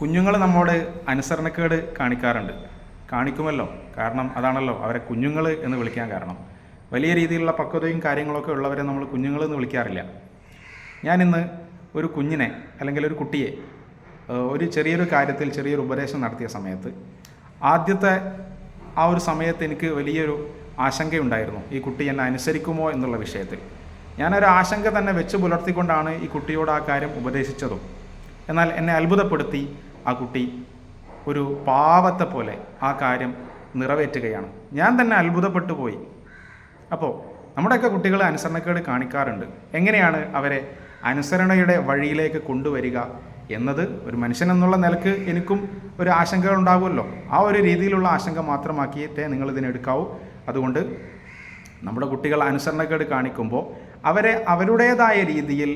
കുഞ്ഞുങ്ങൾ നമ്മോട് അനുസരണക്കേട് കാണിക്കാറുണ്ട്. കാണിക്കുമല്ലോ. കാരണം അതാണല്ലോ. അവരെ കുഞ്ഞുങ്ങൾ എന്ന് വിളിക്കാൻ കാരണം. വലിയ രീതിയിലുള്ള പക്വതയും കാര്യങ്ങളൊക്കെ ഉള്ളവരെ നമ്മൾ കുഞ്ഞുങ്ങൾ എന്ന് വിളിക്കാറില്ല. ഞാനിന്ന് ഒരു കുഞ്ഞിനെ അല്ലെങ്കിൽ ഒരു കുട്ടിയെ ഒരു ചെറിയൊരു കാര്യത്തിൽ ചെറിയൊരു ഉപദേശം നടത്തിയ സമയത്ത് ആദ്യത്തെ ആ ഒരു സമയത്ത് എനിക്ക് വലിയൊരു ആശങ്കയുണ്ടായിരുന്നു. ഈ കുട്ടി എന്നെ അനുസരിക്കുമോ എന്നുള്ള വിഷയത്തിൽ. ഞാനൊരു ആശങ്ക തന്നെ വെച്ച് പുലർത്തിക്കൊണ്ടാണ് ഈ കുട്ടിയോട് ആ കാര്യം ഉപദേശിച്ചതും. എന്നാൽ എന്നെ അത്ഭുതപ്പെടുത്തി ആ കുട്ടി ഒരു പാവത്തെ പോലെ ആ കാര്യം നിറവേറ്റുകയാണ്. ഞാൻ തന്നെ അത്ഭുതപ്പെട്ടു പോയി. അപ്പോൾ നമ്മുടെയൊക്കെ കുട്ടികൾ അനുസരണക്കേട് കാണിക്കാറുണ്ട്. എങ്ങനെയാണ് അവരെ അനുസരണയുടെ വഴിയിലേക്ക് കൊണ്ടുവരിക എന്നത് ഒരു മനുഷ്യൻ എന്നുള്ള നിലയ്ക്ക് എനിക്കും ഒരു ആശങ്കകൾ ഉണ്ടാകുമല്ലോ ആ ഒരു രീതിയിലുള്ള ആശങ്ക മാത്രമാക്കിയിട്ടേ നിങ്ങൾ ഇതിനെടുക്കാവൂ അതുകൊണ്ട് നമ്മുടെ കുട്ടികൾ അനുസരണക്കേട് കാണിക്കുമ്പോൾ അവരെ അവരുടേതായ രീതിയിൽ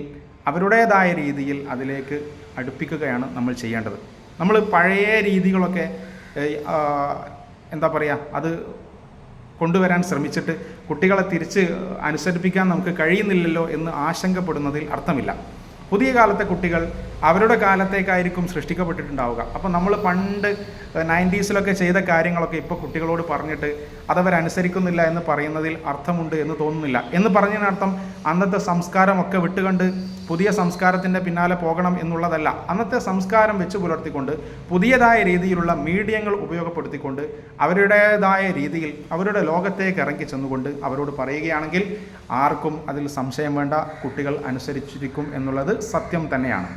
അവരുടേതായ രീതിയിൽ അതിലേക്ക് അടുപ്പിക്കുകയാണ് നമ്മൾ ചെയ്യേണ്ടത്. നമ്മൾ പഴയ രീതികളൊക്കെ എന്താ പറയുക അത് കൊണ്ടുവരാൻ ശ്രമിച്ചിട്ട് കുട്ടികളെ തിരിച്ച് അനുസരിപ്പിക്കാൻ നമുക്ക് കഴിയുന്നില്ലല്ലോ എന്ന് ആശങ്കപ്പെടുന്നതിൽ അർത്ഥമില്ല. പുതിയ കാലത്തെ കുട്ടികൾ അവരുടെ കാലത്തേക്കായിരിക്കും സൃഷ്ടിക്കപ്പെട്ടിട്ടുണ്ടാവുക. അപ്പോൾ നമ്മൾ പണ്ട് നയന്റീസിലൊക്കെ ചെയ്ത കാര്യങ്ങളൊക്കെ ഇപ്പോൾ കുട്ടികളോട് പറഞ്ഞിട്ട് അതവരനുസരിക്കുന്നില്ല എന്ന് പറയുന്നതിൽ അർത്ഥമുണ്ട് എന്ന് തോന്നുന്നില്ല. എന്ന് പറഞ്ഞതിനർത്ഥം അന്നത്തെ സംസ്കാരമൊക്കെ വിട്ടുകണ്ട് പുതിയ സംസ്കാരത്തിന്റെ പിന്നാലെ പോകണം എന്നുള്ളതല്ല. അന്നത്തെ സംസ്കാരം വെച്ച് പുലർത്തിക്കൊണ്ട് പുതിയതായ രീതിയിലുള്ള മീഡിയങ്ങൾ ഉപയോഗപ്പെടുത്തിക്കൊണ്ട് അവരുടേതായ രീതിയിൽ അവരുടെ ലോകത്തേക്ക് ഇറങ്ങി ചെന്നുകൊണ്ട് അവരോട് പറയുകയാണെങ്കിൽ ആർക്കും അതിൽ സംശയം വേണ്ട കുട്ടികൾ അനുസരിച്ചിരിക്കും എന്നുള്ളത് സത്യം തന്നെയാണ്.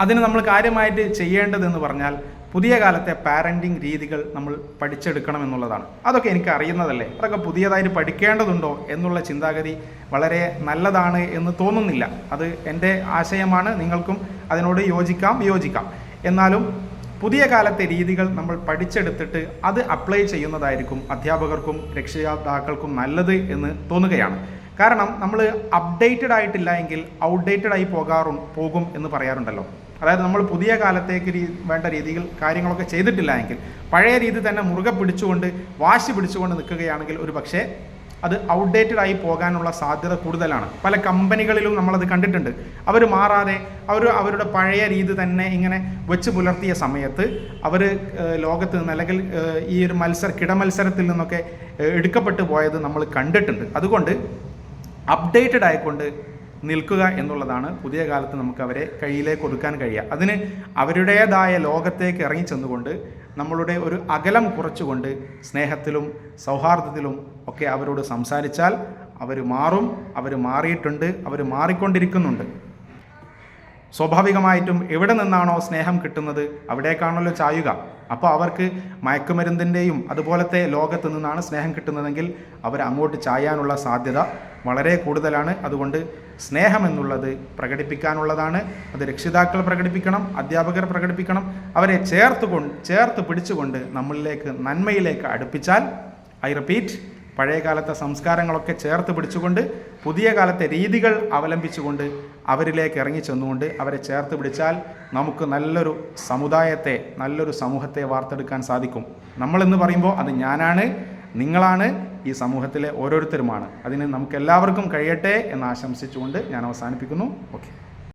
അതിന് നമ്മൾ കാര്യമായിട്ട് ചെയ്യേണ്ടതെന്ന് പറഞ്ഞാൽ പുതിയ കാലത്തെ പാരന്റിങ് രീതികൾ നമ്മൾ പഠിച്ചെടുക്കണം എന്നുള്ളതാണ്. അതൊക്കെ എനിക്ക് അറിയുന്നതല്ലേ? അതൊക്കെ പുതിയതായിട്ട് പഠിക്കേണ്ടതുണ്ടോ എന്നുള്ള ചിന്താഗതി വളരെ നല്ലതാണ് എന്ന് തോന്നുന്നില്ല. അത് എന്റെ ആശയമാണ്. നിങ്ങൾക്കും അതിനോട് യോജിക്കാം യോജിക്കാം. എന്നാലും പുതിയ കാലത്തെ രീതികൾ നമ്മൾ പഠിച്ചെടുത്തിട്ട് അത് അപ്ലൈ ചെയ്യുന്നതായിരിക്കും അധ്യാപകർക്കും രക്ഷിതാക്കൾക്കും നല്ലത് എന്ന് തോന്നുകയാണ്. കാരണം നമ്മൾ അപ്ഡേറ്റഡ് ആയിട്ടില്ല എങ്കിൽ ഔട്ട്ഡേറ്റഡ് ആയി പോകാറും പോകും എന്ന് പറയാറുണ്ടല്ലോ. അതായത് നമ്മൾ പുതിയ കാലത്തേക്ക് വേണ്ട രീതിയിൽ കാര്യങ്ങളൊക്കെ ചെയ്തിട്ടില്ല എങ്കിൽ പഴയ രീതി തന്നെ മുറുകെ പിടിച്ചുകൊണ്ട് വാശി പിടിച്ചുകൊണ്ട് നിൽക്കുകയാണെങ്കിൽ ഒരു പക്ഷേ അത് ഔട്ട്ഡേറ്റഡ് ആയി പോകാനുള്ള സാധ്യത കൂടുതലാണ്. പല കമ്പനികളിലും നമ്മളത് കണ്ടിട്ടുണ്ട്. അവർ മാറാതെ അവർ അവരുടെ പഴയ രീതി തന്നെ ഇങ്ങനെ വെച്ച് പുലർത്തിയ സമയത്ത് അവർ ലോകത്ത് നിന്ന് അല്ലെങ്കിൽ ഈ ഒരു മത്സര കിടമത്സരത്തിൽ നിന്നൊക്കെ എടുക്കപ്പെട്ടു പോയത് നമ്മൾ കണ്ടിട്ടുണ്ട്. അതുകൊണ്ട് അപ്ഡേറ്റഡ് ആയിക്കൊണ്ട് നിൽക്കുക എന്നുള്ളതാണ് പുതിയ കാലത്ത് നമുക്ക് അവരെ കയ്യിലേക്ക് കൊടുക്കാൻ കഴിയുക. അതിന് അവരുടേതായ ലോകത്തേക്ക് ഇറങ്ങി ചെന്നുകൊണ്ട് നമ്മളുടെ ഒരു അകലം കുറച്ചുകൊണ്ട് സ്നേഹത്തിലും സൗഹാർദ്ദത്തിലും ഒക്കെ അവരോട് സംസാരിച്ചാൽ അവർ മാറും അവർ മാറിയിട്ടുണ്ട് അവർ മാറിക്കൊണ്ടിരിക്കുന്നുണ്ട്. സ്വാഭാവികമായിട്ടും എവിടെ നിന്നാണോ സ്നേഹം കിട്ടുന്നത് അവിടേക്കാണല്ലോ ചായുക. അപ്പോൾ അവർക്ക് മയക്കുമരുന്നിന്റെയും അതുപോലത്തെ ലോകത്ത് നിന്നാണ് സ്നേഹം കിട്ടുന്നതെങ്കിൽ അവർ അങ്ങോട്ട് ചായാനുള്ള സാധ്യത വളരെ കൂടുതലാണ്. അതുകൊണ്ട് സ്നേഹം എന്നുള്ളത് പ്രകടിപ്പിക്കാനുള്ളതാണ്. അത് രക്ഷിതാക്കൾ പ്രകടിപ്പിക്കണം അധ്യാപകർ പ്രകടിപ്പിക്കണം. അവരെ ചേർത്ത് കൊണ്ട് ചേർത്ത് പിടിച്ചുകൊണ്ട് നമ്മളിലേക്ക് നന്മയിലേക്ക് അടുപ്പിച്ചാൽ ഐ റിപ്പീറ്റ് പഴയകാലത്തെ സംസ്കാരങ്ങളൊക്കെ ചേർത്ത് പിടിച്ചുകൊണ്ട് പുതിയ കാലത്തെ രീതികൾ അവലംബിച്ചുകൊണ്ട് അവരിലേക്ക് ഇറങ്ങി ചെന്നുകൊണ്ട് അവരെ ചേർത്ത് പിടിച്ചാൽ നമുക്ക് നല്ലൊരു സമുദായത്തെ നല്ലൊരു സമൂഹത്തെ വാർത്തെടുക്കാൻ സാധിക്കും. നമ്മളെന്ന് പറയുമ്പോൾ അത് ഞാനാണ്. നിങ്ങളാണ് ഈ സമൂഹത്തിലെ ഓരോരുത്തരുമാണ്. അതിന് നമുക്കെല്ലാവർക്കും കഴിയട്ടെ എന്ന് ആശംസിച്ചുകൊണ്ട് ഞാൻ അവസാനിപ്പിക്കുന്നു. ഓക്കെ.